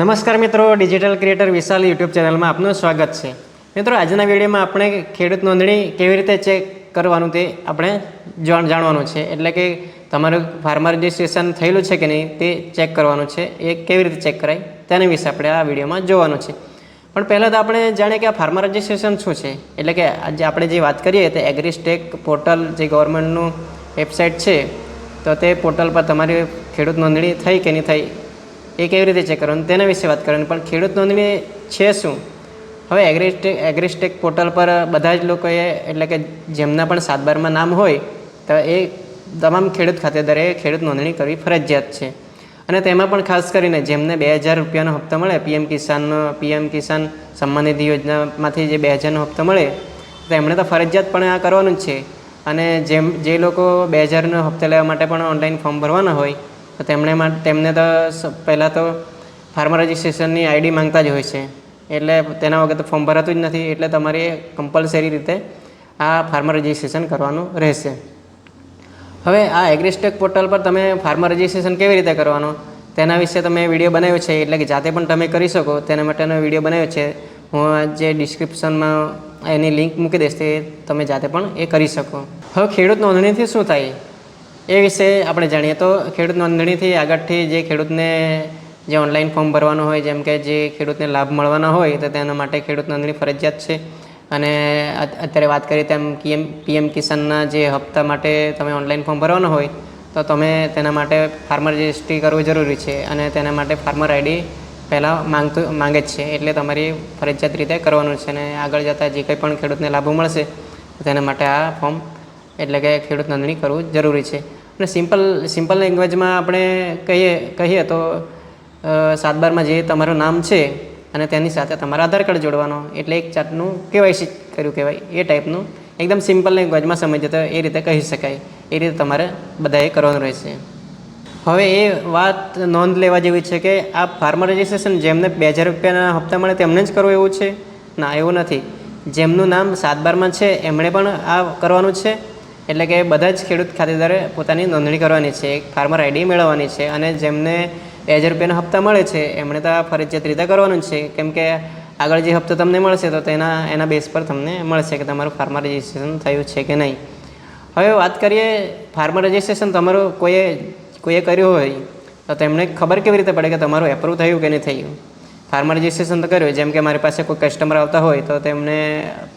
નમસ્કાર મિત્રો digital creator વિશાલ YouTube ચેનલમાં આપનું સ્વાગત છે. મિત્રો, આજના વિડીયોમાં આપણે ખેડૂત નોંધણી કેવી રીતે ચેક કરવાનું તે આપણે જાણ, જાણવાનું છે. એટલે કે તમારું ફાર્મર રજિસ્ટ્રેશન થયેલું છે કે નહીં તે ચેક કરવાનું છે. એ કેવી રીતે ચેક કરાય તેના વિશે આપણે આ વિડીયોમાં જોવાનું છે. પણ પહેલાં તો આપણે જાણીએ કે આ ફાર્મર રજિસ્ટ્રેશન શું છે? એટલે કે આજે આપણે જે વાત કરીએ તે એગ્રીસ્ટેક પોર્ટલ જે ગવર્મેન્ટનું વેબસાઇટ છે, તો તે પોર્ટલ પર તમારી ખેડૂત નોંધણી થઈ કે નહીં થઈ એ કેવી રીતે ચેક કરવાનું? તેના વિશે વાત કરવાની. પણ ખેડૂત નોંધણી છે શું? હવે એગ્રીસ્ટેક એગ્રીસ્ટેક પોર્ટલ પર બધા જ લોકોએ, એટલે કે જેમના પણ સાત બારમાં નામ હોય, તો એ તમામ ખેડૂત ખાતેદારે ખેડૂત નોંધણી કરવી ફરજિયાત છે. અને તેમાં પણ ખાસ કરીને જેમને બે હજાર રૂપિયાનો હપ્તો મળે, પીએમ કિસાનનો, પીએમ કિસાન સન્માન નિધિ યોજનામાંથી જે બે હજારનો હપ્તો મળે, તો એમણે તો ફરજિયાતપણે આ કરવાનું જ છે. અને જેમ, જે લોકો બે હજારનો હપ્તો લેવા માટે પણ ઓનલાઈન ફોર્મ ભરવાના હોય તો તેમણે તેમને તો પહેલાં તો ફાર્મર રજિસ્ટ્રેશનની આઈડી માંગતા જ હોય છે. એટલે તેના વગર તો ફોર્મ ભરાતું જ નથી, એટલે તમારે કમ્પલસરી રીતે આ ફાર્મર રજિસ્ટ્રેશન કરવાનું રહેશે. હવે આ એગ્રીસ્ટેક પોર્ટલ પર તમે ફાર્મર રજિસ્ટ્રેશન કેવી રીતે કરવાનું? તેના વિશે તમે વીડિયો બનાવ્યો છે, એટલે કે જાતે પણ તમે કરી શકો. તેના માટેનો વીડિયો બનાવ્યો છે. હું જે ડિસ્ક્રિપ્શનમાં એની લિંક મૂકી દઈશ તે તમે જાતે પણ એ કરી શકો. હવે ખેડૂત નોંધણીથી શું થાય? એ વિશે આપણે જાણીએ. તો ખેડૂત નોંધણીથી આગળથી જે ખેડૂતને જે ઓનલાઈન ફોર્મ ભરવાનું હોય, જેમ કે જે ખેડૂતને લાભ મળવાના હોય, તો તેના માટે ખેડૂત નોંધણી ફરજિયાત છે. અને અત્યારે વાત કરીએ તેમ પીએમ પીએમ કિસાનના જે હપ્તા માટે તમે ઓનલાઈન ફોર્મ ભરવાના હોય, તો તમે તેના માટે ફાર્મર રજિસ્ટ્રી કરવું જરૂરી છે. અને તેના માટે ફાર્મર આઈડી પહેલાં માંગતું, માંગે જ છે. એટલે તમારી ફરજિયાત રીતે કરવાનું છે. અને આગળ જતાં જે કંઈ પણ ખેડૂતને લાભો મળશે, તેના માટે આ ફોર્મ એટલે કે ખેડૂત નોંધણી કરવું જરૂરી છે. અને સિમ્પલ સિમ્પલ લેંગ્વેજમાં આપણે કહીએ કહીએ તો સાતબારમાં સાત બારમાં જે તમારું નામ છે અને તેની સાથે તમારા આધાર કાર્ડ જોડવાનો, એટલે એક જાતનું કેવાયસી કર્યું કહેવાય, એ ટાઈપનું એકદમ સિમ્પલ લેંગ્વેજમાં સમજીએ તો એ રીતે કહી શકાય, એ રીતે તમારે બધાએ કરવાનું રહેશે. હવે એ વાત નોંધ લેવા જેવી છે કે આ ફાર્મર રજિસ્ટ્રેશન જેમને બે હજાર રૂપિયાના હપ્તા મળે તેમને જ કરવું એવું છે? ના, એવું નથી. જેમનું નામ સાત બારમાં છે, એમણે પણ આ કરવાનું છે. એટલે કે બધા જ ખેડૂત ખાતેદારે પોતાની નોંધણી કરવાની છે, એક ફાર્મર આઈડી મેળવવાની છે અને જેમને બે હજાર રૂપિયાના હપ્તા મળે છે, એમણે તો ફરજિયાત રીતે કરવાનું છે. કેમ કે આગળ જે હપ્તો તમને મળશે તો તેના, એના બેઝ પર તમને મળશે કે તમારું ફાર્મર રજિસ્ટ્રેશન થયું છે કે નહીં. હવે વાત કરીએ ફાર્મર રજિસ્ટ્રેશન તમારું કોઈએ કોઈએ કર્યું હોય, તો તેમને ખબર કેવી રીતે પડે કે તમારું એપ્રુવ થયું કે નહીં થયું? ફાર્મર રજિસ્ટ્રેશન તો કર્યું, જેમ કે મારી પાસે કોઈ કસ્ટમર આવતા હોય તો તેમને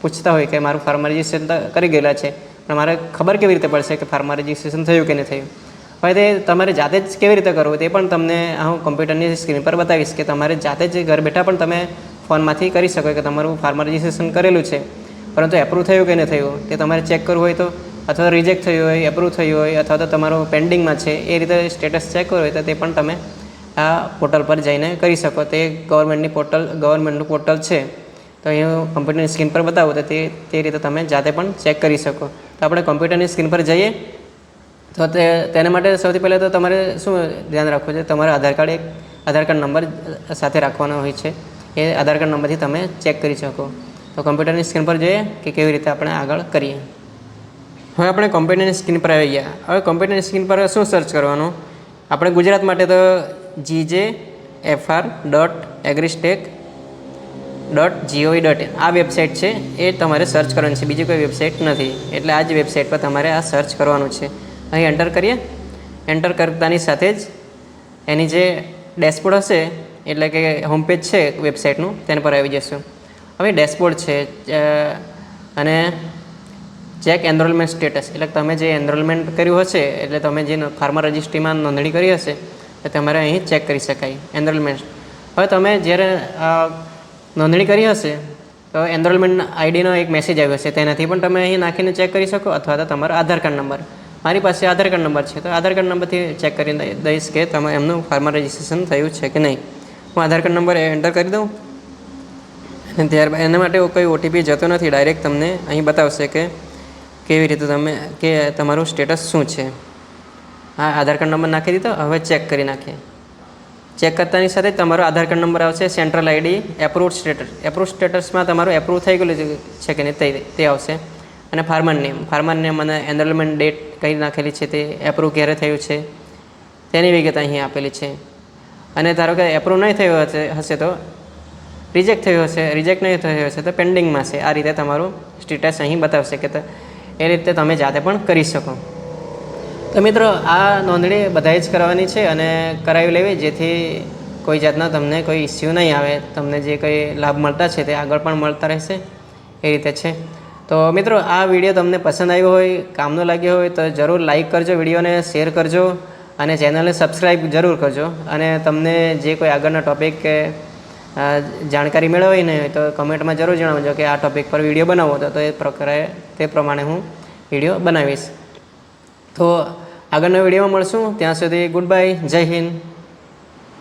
પૂછતા હોય કે મારું ફાર્મર રજિસ્ટ્રેશન કરી ગયેલા છે. પણ મારે ખબર કેવી રીતે પડશે કે ફાર્મા રજિસ્ટ્રેશન થયું કે નહીં થયું? હવે તે તમારે જાતે જ કેવી રીતે કરવું તે પણ તમને હું કોમ્પ્યુટરની સ્ક્રીન પર બતાવીશ કે તમારે જાતે જ ઘર બેઠા પણ તમે ફોનમાંથી કરી શકો કે તમારું ફાર્મા રજિસ્ટ્રેશન કરેલું છે. પરંતુ એપ્રુવ થયું કે નહીં થયું તે તમારે ચેક કરવું હોય તો અથવા રિજેક્ટ થયું હોય એપ્રુવ થયું હોય અથવા તો તમારું પેન્ડિંગમાં છે એ રીતે સ્ટેટસ ચેક કરવું હોય તો તે પણ તમે આ પોર્ટલ પર જઈને કરી શકો. તે ગવર્મેન્ટની પોર્ટલ ગવર્મેન્ટનું પોર્ટલ છે. તો એ હું કોમ્પ્યુટરની સ્ક્રીન પર બતાવું તો તે તે રીતે તમે જાતે પણ ચેક કરી શકો. તો આપણે કોમ્પ્યુટરની સ્ક્રીન પર જઈએ. તો તે, તેના માટે સૌથી પહેલાં તો તમારે શું ધ્યાન રાખવું છે? તમારે આધાર કાર્ડ એક, આધાર કાર્ડ નંબર સાથે રાખવાનો હોય છે. એ આધાર કાર્ડ નંબરથી તમે ચેક કરી શકો. તો કોમ્પ્યુટરની સ્ક્રીન પર જોઈએ કે કેવી રીતે આપણે આગળ કરીએ. હવે આપણે કોમ્પ્યુટરની સ્ક્રીન પર આવી ગયા. હવે કોમ્પ્યુટરની સ્ક્રીન પર શું સર્ચ કરવાનું? આપણે ગુજરાત માટે તો GJ FR dot Agristack dot GOV dot આ વેબસાઇટ છે, એ તમારે સર્ચ કરવાની છે. બીજી કોઈ વેબસાઇટ નથી. એટલે આ જ વેબસાઇટ પર તમારે આ સર્ચ કરવાનું છે. અહીં એન્ટર કરીએ. એન્ટર કરતાની સાથે જ એની જે ડેશબોર્ડ હશે, એટલે કે હોમ પેજ છે વેબસાઇટનું તેના પર આવી જશું. હવે ડેશબોર્ડ છે અને ચેક એનરોલમેન્ટ સ્ટેટસ એટલે તમે જે એનરોલમેન્ટ કર્યું હશે, એટલે તમે જે ફાર્મર રજિસ્ટ્રીમાં નોંધણી કરી હશે તો તમારે અહીં ચેક કરી શકાય. એનરોલમેન્ટ હવે તમે જ્યારે નોંધણી કરી હશે, તો એનરોલમેન્ટ આઈડીનો એક મેસેજ આવ્યો હશે તેનાથી પણ તમે અહીં નાખીને ચેક કરી શકો અથવા તો તમારો આધાર કાર્ડ નંબર મારી પાસે આધાર કાર્ડ નંબર છે, તો આધાર કાર્ડ નંબરથી ચેક કરી દઈશ કે તમે એમનું ફાર્મર રજિસ્ટ્રેશન થયું છે કે નહીં. હું આધાર કાર્ડ નંબર એન્ટર કરી દઉં. અને ત્યારબાદ એના માટે કોઈ ઓટીપી જતો નથી ડાયરેક્ટ તમને અહીં બતાવશે કે કેવી રીતે તમે, કે તમારું સ્ટેટસ શું છે. હા આધાર કાર્ડ નંબર નાખી દીધો, હવે ચેક કરી નાખીએ. ચેક કરતાની સાથે તમારો આધાર કાર્ડ નંબર આવશે, central ID approve status approve સ્ટેટસમાં તમારું એપ્રુવ થઈ ગયેલું છે કે નહીં તે આવશે. અને ફાર્મર નેમ ફાર્મર નેમ અને એનરોલમેન્ટ ડેટ કઈ નાખેલી છે તે એપ્રુવ ક્યારે થયું છે, તેની વિગત અહીં આપેલી છે. અને ધારો કે એપ્રુવ નહીં થયું હશે તો રિજેક્ટ થયું હશે રિજેક્ટ નહીં થયું હશે તો પેન્ડિંગમાં છે. આ રીતે તમારું સ્ટેટસ અહીં બતાવશે કે એ રીતે તમે જાતે પણ કરી શકો. તો મિત્રો, આ નોંધણી બધાએ જ કરવાની છે અને કરાવી લેવી, જેથી કોઈ જાતના તમને કોઈ ઇસ્યુ નહીં આવે. તમને જે કંઈ લાભ મળતા છે તે આગળ પણ મળતા રહેશે. એ રીતે છે. તો મિત્રો, આ વીડિયો તમને પસંદ આવ્યો હોય, કામનો લાગ્યો હોય, તો જરૂર લાઇક કરજો વિડીયોને શેર કરજો અને ચેનલને સબસ્ક્રાઈબ જરૂર કરજો. અને તમને જે કોઈ આગળના ટૉપિક કે જાણકારી મેળવવી નહીં હોય, તો કમેન્ટમાં જરૂર જણાવજો કે આ ટોપિક પર વીડિયો બનાવો તો એ પ્રકારે, તે પ્રમાણે હું વીડિયો બનાવીશ. તો આગળના વિડીયોમાં મળશું. ત્યાં સુધી ગુડ બાય જય હિન્દ.